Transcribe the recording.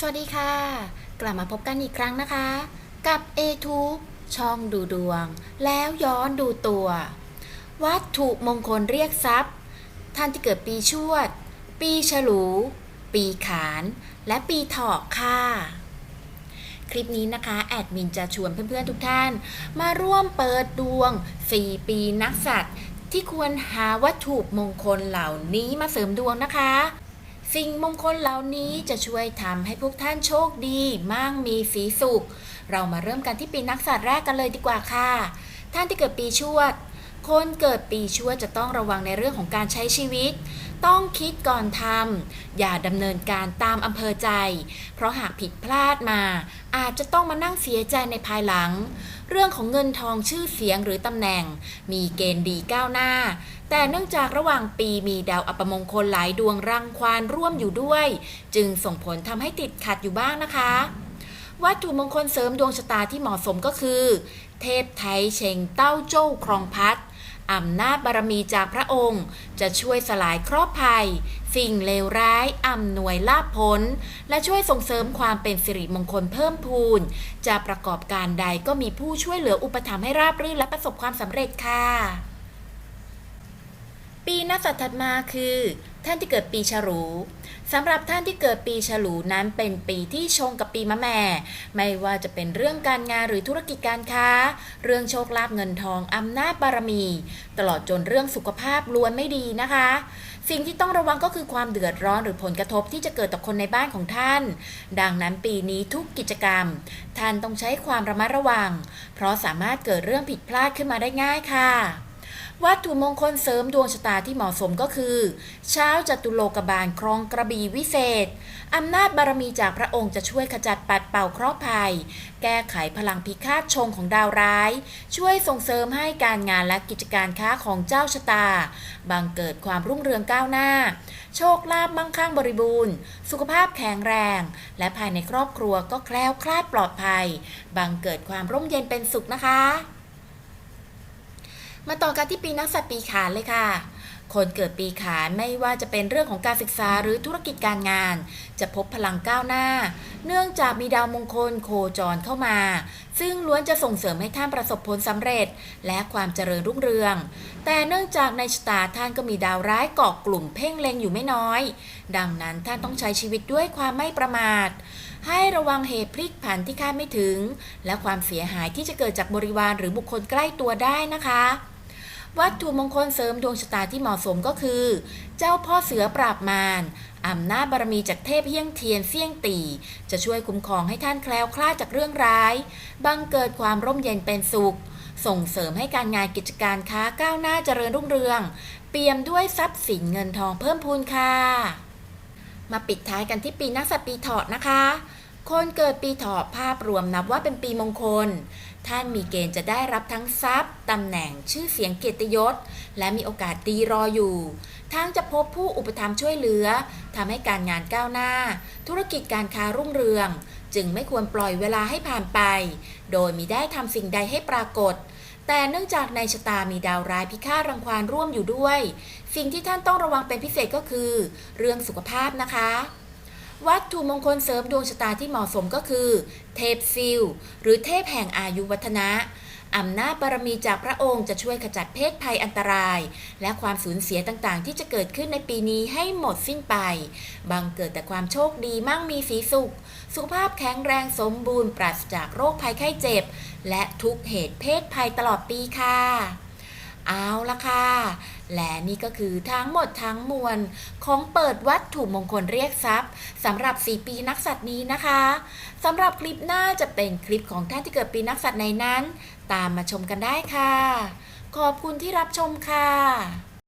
สวัสดีค่ะ กลับมาพบกันอีกครั้งนะคะ กับ a t u b e ช่องดูดวง แล้วย้อนดูตัว วัตถุมงคลเรียกทรัพย์ ท่านที่เกิดปีชวด ปีฉลู ปีขาน และปีถอกค่ะ คลิปนี้นะคะ แอดมินจะชวนเพื่อนๆทุกท่าน มาร่วมเปิดดวง 4 ปีนักสัตว์ ที่ควรหาวัตถุมงคลเหล่านี้มาเสริมดวงนะคะ สิ่งมงคลเหล่านี้จะช่วยทำให้พวกท่านโชคดีมั่งมีสีสุข เรามาเริ่มกันที่ปีนักสัตว์แรกกันเลยดีกว่าค่ะ ท่านที่เกิดปีชวด คนเกิดปีชวดจะต้องระวังในเรื่องของการใช้ชีวิต ต้องคิดก่อนทำอย่าดำเนินการตามอำเภอใจ เพราะหากผิดพลาดมา อาจจะต้องมานั่งเสียใจในภายหลัง เรื่องของเงินทองชื่อเสียงหรือตำแหน่ง มีเกณฑ์ดีก้าวหน้า แต่เนื่องจากระหว่างปีมีดาวอัปมงคลหลายดวงรังควานร่วมอยู่ด้วย จึงส่งผลทำให้ติดขัดอยู่บ้างนะคะ วัตถุมงคลเสริมดวงชะตาที่เหมาะสมก็คือ เทพไทยเชงเต้าโจ้ครองพัด อำนาจบารมีจากพระองค์ จะช่วยสลายเคราะห์ภัย สิ่งเลวร้ายอำนวยลาภผล และช่วยส่งเสริมความเป็นสิริมงคลเพิ่มพูน จะประกอบการใดก็มีผู้ช่วยเหลืออุปถัมภ์ให้ราบรื่นและประสบความสำเร็จค่ะ ปีนักสัตว์ถัดมาคือ ท่านที่เกิดปีฉลูสำหรับท่านที่เกิดปีฉลูนั้นเป็นปีที่ชงกับปีมะแม่ ไม่ว่าจะเป็นเรื่องการงานหรือธุรกิจการค้า เรื่องโชคลาภเงินทองอำนาจบารมี ตลอดจนเรื่องสุขภาพล้วนไม่ดีนะคะ สิ่งที่ต้องระวังก็คือความเดือดร้อนหรือผลกระทบที่จะเกิดต่อคนในบ้านของท่าน ดังนั้นปีนี้ทุกกิจกรรม ท่านต้องใช้ความระมัดระวัง เพราะสามารถเกิดเรื่องผิดพลาดขึ้นมาได้ง่ายค่ะ วัตถุมงคลเสริมดวงชะตาที่เหมาะสมก็คือเช้าจตุโลกบาลครองกระบี่วิเศษ อำนาจบารมีจากพระองค์จะช่วยขจัดปัดเป่าเคราะห์ภัย แก้ไขพลังพิฆาตชงของดาวร้าย ช่วยส่งเสริมให้การงานและกิจการค้าของเจ้าชะตาบังเกิดความรุ่งเรืองก้าวหน้า โชคลาภมั่งคั่งบริบูรณ์ สุขภาพแข็งแรง และภายในครอบครัวก็แคล้วคลาดปลอดภัย บังเกิดความร่มเย็นเป็นสุขนะคะ มาต่อกันที่ปีนักสัตว์ปีขานเลยค่ะ คนเกิดปีขานไม่ว่าจะเป็นเรื่องของการศึกษาหรือธุรกิจการงาน จะพบพลังก้าวหน้า เนื่องจากมีดาวมงคลโคจรเข้ามา ซึ่งล้วนจะส่งเสริมให้ท่านประสบผลสำเร็จ และความเจริญรุ่งเรือง แต่เนื่องจากในชะตาท่านก็มีดาวร้ายเกาะกลุ่มเพ่งเล็งอยู่ไม่น้อย ดังนั้นท่านต้องใช้ชีวิตด้วยความไม่ประมาทให้ระวังเหตุพลิกผันที่คาดไม่ถึง และความเสียหายที่จะเกิดจากบริวารหรือบุคคลใกล้ตัวได้นะคะ วัตถุมงคลเสริมดวงชะตาที่เหมาะสมก็คือ เจ้าพ่อเสือปราบมารอำนาจบารมีจากเทพเฮี้ยงเทียนเสี่ยงตีจะช่วยคุ้มครองให้ท่านแคล้วคลาดจากเรื่องร้าย บังเกิดความร่มเย็นเป็นสุข ส่งเสริมให้การงานกิจการค้าก้าวหน้าเจริญรุ่งเรือง เปี่ยมด้วยทรัพย์สินเงินทองเพิ่มพูนค่ะ มาปิดท้ายกันที่ปีนักสัตว์ปีเถาะนะคะ คนเกิดปีเถาะภาพรวมนับว่าเป็นปีมงคล ท่านมีเกณฑ์จะได้รับทั้งทรัพย์ตำแหน่งชื่อเสียงเกียรติยศ และมีโอกาสดีรออยู่ ทั้งจะพบผู้อุปถัมภ์ช่วยเหลือทำให้การงานก้าวหน้า ธุรกิจการค้ารุ่งเรือง จึงไม่ควรปล่อยเวลาให้ผ่านไป โดยมิได้ทำสิ่งใดให้ปรากฏ แต่เนื่องจากในชะตามีดาวร้ายพิฆาตรังควานร่วมอยู่ด้วย สิ่งที่ท่านต้องระวังเป็นพิเศษก็คือ เรื่องสุขภาพนะคะ วัตถุมงคลเสริมดวงชะตาที่เหมาะสมก็คือ เทพซิลหรือเทพแห่งอายุวัฒนะอำนาจบารมีจากพระองค์จะช่วยขจัดเพศภัยอันตราย และความสูญเสียต่างๆ ที่จะเกิดขึ้นในปีนี้ให้หมดสิ้นไป บังเกิดแต่ความโชคดีมั่งมีสีสุข สุขภาพแข็งแรงสมบูรณ์ปราศจากโรคภัยไข้เจ็บ และทุกเหตุเพศภัยตลอดปีค่ะ เอาละค่ะ และนี่ก็คือทั้งหมดทั้งมวลของเปิดวัตถุมงคลเรียกทรัพย์สำหรับ 4 ปีนักสัตว์นี้นะคะสำหรับคลิปหน้าจะเป็นคลิปของท่านที่เกิดปีนักสัตว์ในนั้น ตามมาชมกันได้ค่ะ ขอบคุณที่รับชมค่ะ